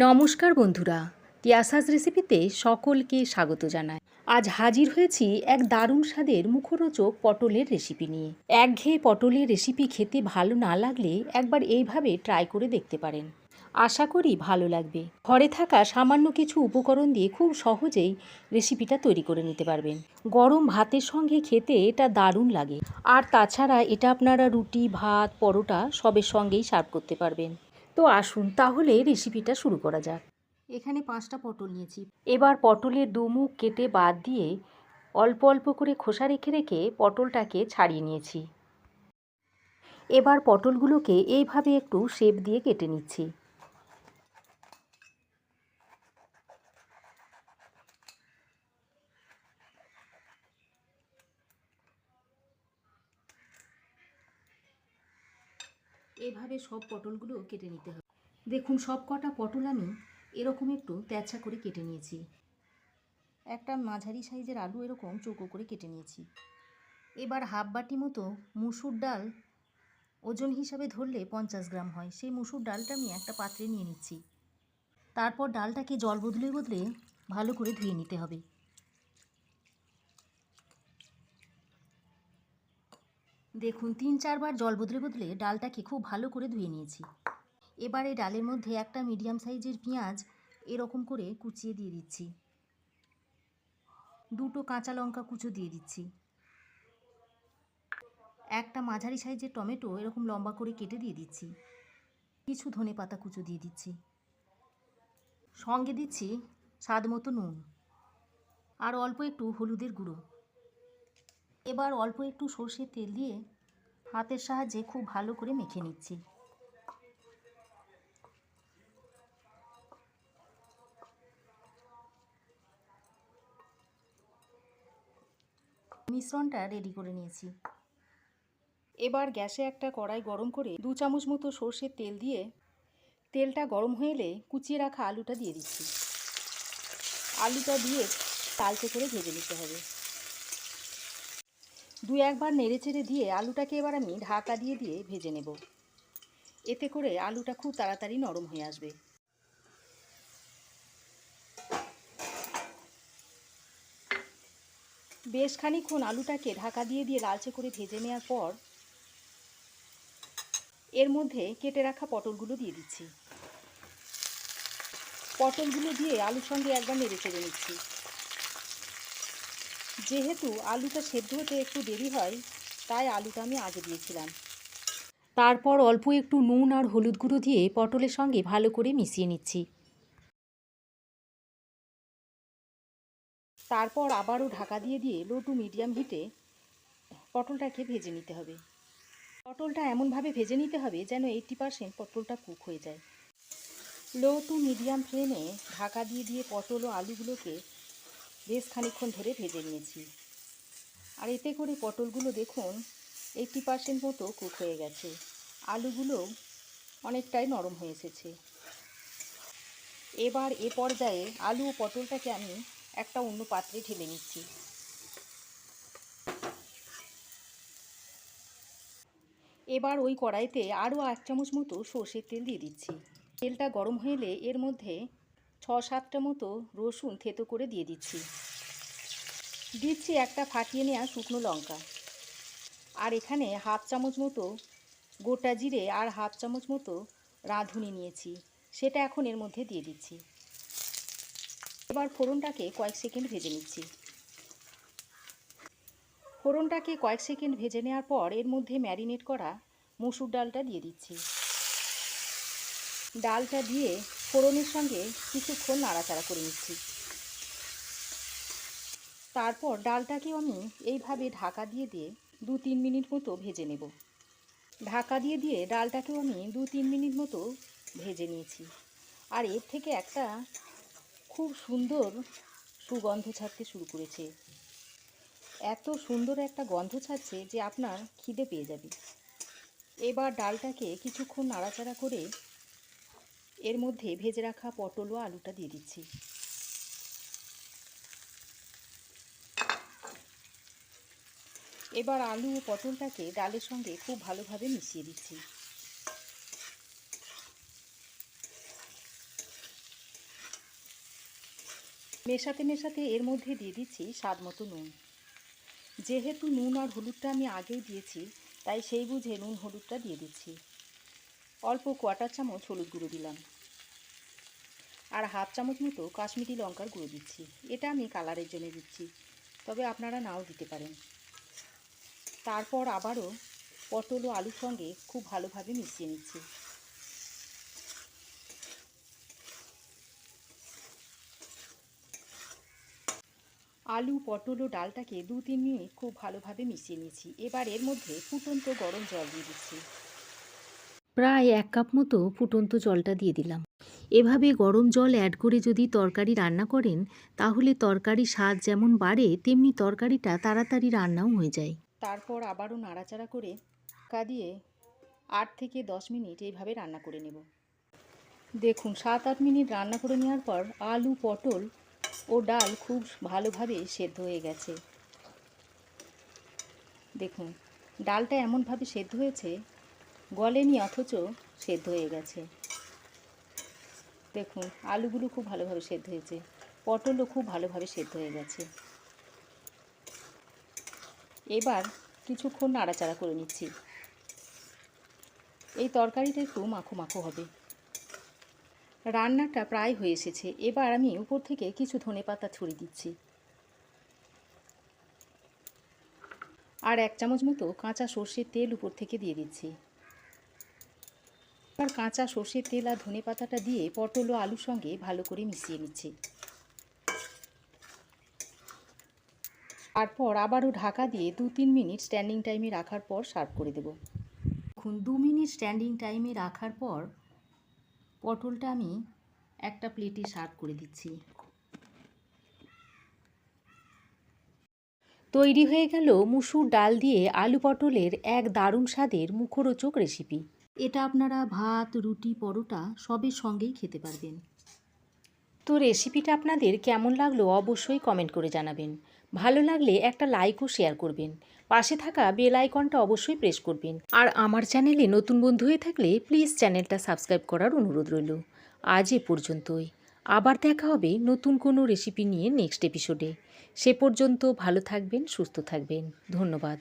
নমস্কার বন্ধুরা তিয়াসাস রেসিপিতে সকলকে স্বাগত জানাই। আজ হাজির হয়েছি এক দারুণ স্বাদের মুখরোচক পটলের রেসিপি নিয়ে। একঘেয়ে পটলের রেসিপি খেতে ভালো না লাগলে একবার এইভাবে ট্রাই করে দেখতে পারেন। আশা করি ভালো লাগবে। ঘরে থাকা সামান্য কিছু উপকরণ দিয়ে খুব সহজেই রেসিপিটা তৈরি করে নিতে পারবেন। গরম ভাতের সঙ্গে খেতে এটা দারুণ লাগে। আর তাছাড়া এটা আপনারা রুটি, ভাত, পরোটা সবের সঙ্গেই সার্ভ করতে পারবেন। তো আসুন তাহলে রেসিপিটা শুরু করা যাক। এখানে পাঁচটা পটল নিয়েছি। এবার পটলের দুমুখ কেটে বাদ দিয়ে অল্প অল্প করে খোসা রেখে রেখে পটলটাকে ছাড়িয়ে নিয়েছি। এবার পটলগুলোকে এইভাবে একটু শেপ দিয়ে কেটে নিচ্ছি। এভাবে সব পটলগুলো কেটে নিতে হবে। দেখুন, সব কটা পটল আমি এরকম একটু তেঁচা করে কেটে নিয়েছি। একটা মাঝারি সাইজের আলু এরকম চৌকো করে কেটে নিয়েছি। এবার হাফ বাটি মতো মুসুর ডাল ওজন হিসাবে ধরলে পঞ্চাশ গ্রাম হয়। সেই মুসুর ডালটা আমি একটা পাত্রে নিয়ে নিচ্ছি। তারপর ডালটাকে জল বদলে বদলে ভালো করে ধুয়ে নিতে হবে। দেখুন, তিন চারবার জল বদলে বদলে ডালটাকে খুব ভালো করে ধুয়ে নিয়েছি। এবার এই ডালের মধ্যে একটা মিডিয়াম সাইজের পেঁয়াজ এরকম করে কুচিয়ে দিয়ে দিচ্ছি। দুটো কাঁচা লঙ্কা কুচো দিয়ে দিচ্ছি। একটা মাঝারি সাইজের টমেটো এরকম লম্বা করে কেটে দিয়ে দিচ্ছি। কিছু ধনে পাতা কুচো দিয়ে দিচ্ছি। সঙ্গে দিচ্ছি স্বাদ মতো নুন। আর অল্প একটু হলুদের গুঁড়ো। এবার অল্প একটু সর্ষের তেল দিয়ে হাতের সাহায্যে খুব ভালো করে মেখে নিচ্ছি। মিশ্রণটা রেডি করে নিয়েছি। এবার গ্যাসে একটা কড়াই গরম করে দু চামচ মতো সর্ষের তেল দিয়ে তেলটা গরম হয়ে এলে কুচিয়ে রাখা আলুটা দিয়ে দিচ্ছি। আলুটা দিয়ে তালচে করে ভেজে নিতে হবে। দু একবার নেড়েচেড়ে দিয়ে আলুটাকে এবার আমি ঢাকা দিয়ে দিয়ে ভেজে নেব। এতে করে আলুটা খুব তাড়াতাড়ি নরম হয়ে আসবে। বেশ খানিক্ষণ আলুটাকে ঢাকা দিয়ে দিয়ে লালচে করে ভেজে নেওয়ার পর এর মধ্যে কেটে রাখা পটলগুলো দিয়ে দিচ্ছি। পটলগুলো দিয়ে আলুর সঙ্গে একবার নেড়ে চেড়ে নিচ্ছি। যেহেতু আলুটা সেদ্ধ হতে একটু দেরি হয় তাই আলুটা আমি আগে দিয়েছিলাম। তারপর অল্প একটু নুন আর হলুদ গুঁড়ো দিয়ে পটলের সঙ্গে ভালো করে মিশিয়ে নিচ্ছি। তারপর আবারও ঢাকা দিয়ে দিয়ে লো টু মিডিয়াম হিটে পটলটাকে ভেজে নিতে হবে। পটলটা এমনভাবে ভেজে নিতে হবে যেন এইটটি পারসেন্ট পটলটা কুক হয়ে যায়। লো টু মিডিয়াম ফ্লেমে ঢাকা দিয়ে দিয়ে পটল ও আলুগুলোকে বেশ খানিক্ষণ ধরে ভেজে নিয়েছি। আর এতে করে পটলগুলো দেখুন এইটটি পার্সেন্ট মতো কুক হয়ে গেছে। আলুগুলো অনেকটাই নরম হয়ে এসেছে। এবার এ পর্যায়ে আলু ও পটলটাকে আমি একটা অন্য পাত্রে ঢেলে নিচ্ছি। এবার ওই কড়াইতে আরও এক চামচ মতো সর্ষের তেল দিয়ে দিচ্ছি। তেলটা গরম হয়ে এর মধ্যে সাতটা মতো রসুন থেতো করে দিয়ে দিচ্ছি। দিচ্ছি একটা ফাটিয়ে নেওয়া শুকনো লঙ্কা। আর এখানে হাফ চামচ মতো গোটা জিরে আর হাফ চামচ মতো রাঁধুনি নিয়েছি। সেটা এখন এর মধ্যে দিয়ে দিচ্ছি। এবার ফোড়নটাকে কয়েক সেকেন্ড ভেজে নিচ্ছি। ফোড়নটাকে কয়েক সেকেন্ড ভেজে নেওয়ার পর এর মধ্যে ম্যারিনেট করা মসুর ডালটা দিয়ে দিচ্ছি। ডালটা দিয়ে ফোড়নের সঙ্গে কিছুক্ষণ নাড়াচাড়া করে নিচ্ছি। তারপর ডালটাকেও আমি এইভাবে ঢাকা দিয়ে দিয়ে দু তিন মিনিট মতো ভেজে নেব। ঢাকা দিয়ে দিয়ে ডালটাকেও আমি দু তিন মিনিট মতো ভেজে নিয়েছি। আর এর থেকে একটা খুব সুন্দর সুগন্ধ ছাড়তে শুরু করেছে। এত সুন্দর একটা গন্ধ ছাড়ছে যে আপনার খিদে পেয়ে যাবে। এবার ডালটাকে কিছুক্ষণ নাড়াচাড়া করে এর মধ্যে ভেজে রাখা পটল ও আলুটা দিয়ে দিচ্ছি। এবার আলু ও পটলটাকে ডালের সঙ্গে খুব ভালোভাবে মিশিয়ে দিচ্ছি। মেশাতে মেশাতে এর মধ্যে দিয়ে দিচ্ছি স্বাদ মতো নুন। যেহেতু নুন আর হলুদটা আমি আগেই দিয়েছি, তাই সেই বুঝে নুন হলুদটা দিয়ে দিচ্ছি। অল্প কোয়াটার চামচ হলুদ গুঁড়ো দিলাম। আর হাফ চামচ মতো কাশ্মীরি লঙ্কার গুঁড়ো দিচ্ছি। এটা আমি কালারের জন্য দিচ্ছি, তবে আপনারা নাও দিতে পারেন। তারপর আবারও পটল ও আলুর সঙ্গে খুব ভালোভাবে মিশিয়ে নিচ্ছি। আলু, পটল ও ডালটাকে দু তিন মিনিট খুব ভালোভাবে মিশিয়ে নিয়েছি। এবার এর মধ্যে ফুটন্ত গরম জল দিয়ে দিচ্ছি। প্রায় এক কাপ মতো ফুটন্ত জলটা দিয়ে দিলাম। এভাবে গরম জল অ্যাড করে যদি তরকারি রান্না করেন, তাহলে তরকারি স্বাদ যেমন বাড়ে, তেমনি তরকারিটা তাড়াতাড়ি রান্নাও হয়ে যায়। তারপর আবারও নাড়াচাড়া করে কাঁদিয়ে আট থেকে দশ মিনিট এইভাবে রান্না করে নেব। দেখুন, সাত আট মিনিট রান্না করে নেওয়ার পর আলু, পটল ও ডাল খুব ভালোভাবে সেদ্ধ হয়ে গেছে। দেখুন, ডালটা এমনভাবে সেদ্ধ হয়েছে গলেনি অথচ সেদ্ধ হয়ে গেছে। দেখুন, আলুগুলো খুব ভালোভাবে সেদ্ধ হয়েছে। পটলও খুব ভালোভাবে সেদ্ধ হয়ে গেছে। এবার কিছুক্ষণ নাড়াচাড়া করে নিচ্ছি। এই তরকারিটা একটু মাখো মাখো হবে। রান্নাটা প্রায় হয়ে এসেছে। এবার আমি উপর থেকে কিছু ধনে পাতা ছড়িয়ে দিচ্ছি। আর এক চামচ মতো কাঁচা সর্ষের তেল উপর থেকে দিয়ে দিচ্ছি। এবার কাঁচা সর্ষের তেল আর ধনে পাতাটা দিয়ে পটল ও আলুর সঙ্গে ভালো করে মিশিয়ে নিচ্ছি। তারপর আবারও ঢাকা দিয়ে দু তিন মিনিট স্ট্যান্ডিং টাইমে রাখার পর সার্ভ করে দেব। এখন দু মিনিট স্ট্যান্ডিং টাইমে রাখার পর পটলটা আমি একটা প্লেটে সার্ভ করে দিচ্ছি। তৈরি হয়ে গেল মুসুর ডাল দিয়ে আলু পটলের এক দারুণ স্বাদের মুখরোচক রেসিপি এটা আপনারা ভাত, রুটি, পরোটা সবের সঙ্গেই খেতে পারবেন। তো রেসিপিটা আপনাদের কেমন লাগল অবশ্যই কমেন্ট করে জানাবেন। ভালো লাগলে একটা লাইক ও শেয়ার করবেন। পাশে থাকা বেল আইকনটা অবশ্যই প্রেস করবেন। আর আমার চ্যানেলে নতুন বন্ধু হয়ে থাকলে প্লিজ চ্যানেলটা সাবস্ক্রাইব করার অনুরোধ রইল। আজ এ পর্যন্তই। আবার দেখা হবে নতুন কোনো রেসিপি নিয়ে নেক্সট এপিসোডে সে পর্যন্ত ভালো থাকবেন, সুস্থ থাকবেন। ধন্যবাদ।